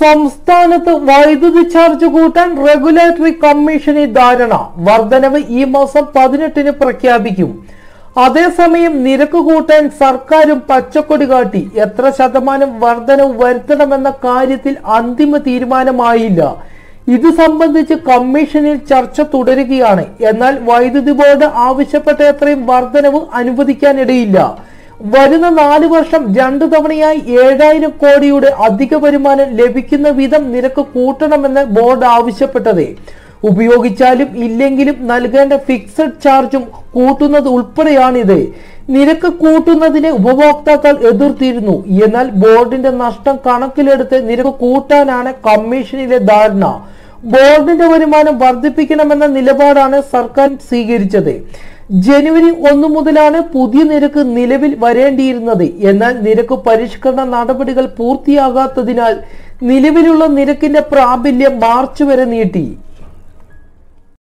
സംസ്ഥാനത്ത് വൈദ്യുതി ചാർജ് കൂട്ടാൻ റെഗുലേറ്ററി കമ്മീഷന് ധാരണ. വർധനവ് ഈ മാസം പതിനെട്ടിന് പ്രഖ്യാപിക്കും. അതേസമയം നിരക്ക് കൂട്ടാൻ സർക്കാരും പച്ചക്കൊടി കാട്ടി. എത്ര ശതമാനം വർധനവ് വരുത്തണമെന്ന കാര്യത്തിൽ അന്തിമ തീരുമാനമായില്ല. ഇത് സംബന്ധിച്ച് കമ്മീഷനിൽ ചർച്ച തുടരുകയാണ്. എന്നാൽ വൈദ്യുതി ബോർഡ് ആവശ്യപ്പെട്ട അത്രയും വർധനവ് അനുവദിക്കാനിടയില്ല. വരുന്ന നാല് വർഷം രണ്ടു തവണയായി ഏഴായിരം കോടിയുടെ അധിക വരുമാനം ലഭിക്കുന്ന വിധം നിരക്ക് കൂട്ടണമെന്ന് ബോർഡ് ആവശ്യപ്പെട്ടത്. ഉപയോഗിച്ചാലും ഇല്ലെങ്കിലും നൽകേണ്ട ഫിക്സഡ് ചാർജും കൂട്ടുന്നത് ഉൾപ്പെടെയാണിത്. നിരക്ക് കൂട്ടുന്നതിനെ ഉപഭോക്താക്കൾ എതിർത്തിരുന്നു. എന്നാൽ ബോർഡിന്റെ നഷ്ടം കണക്കിലെടുത്ത് നിരക്ക് കൂട്ടാനാണ് കമ്മീഷനിലെ ധാരണ. ബോർഡിന്റെ വരുമാനം വർദ്ധിപ്പിക്കണമെന്ന നിലപാടാണ് സർക്കാർ സ്വീകരിച്ചത്. ജനുവരി ഒന്ന് മുതലാണ് പുതിയ നിരക്ക് നിലവിൽ വരേണ്ടിയിരുന്നത്. എന്നാൽ നിരക്ക് പരിഷ്കരണ നടപടികൾ പൂർത്തിയാകാത്തതിനാൽ നിലവിലുള്ള നിരക്കിന്റെ പ്രാബല്യം മാർച്ച് വരെ നീട്ടി.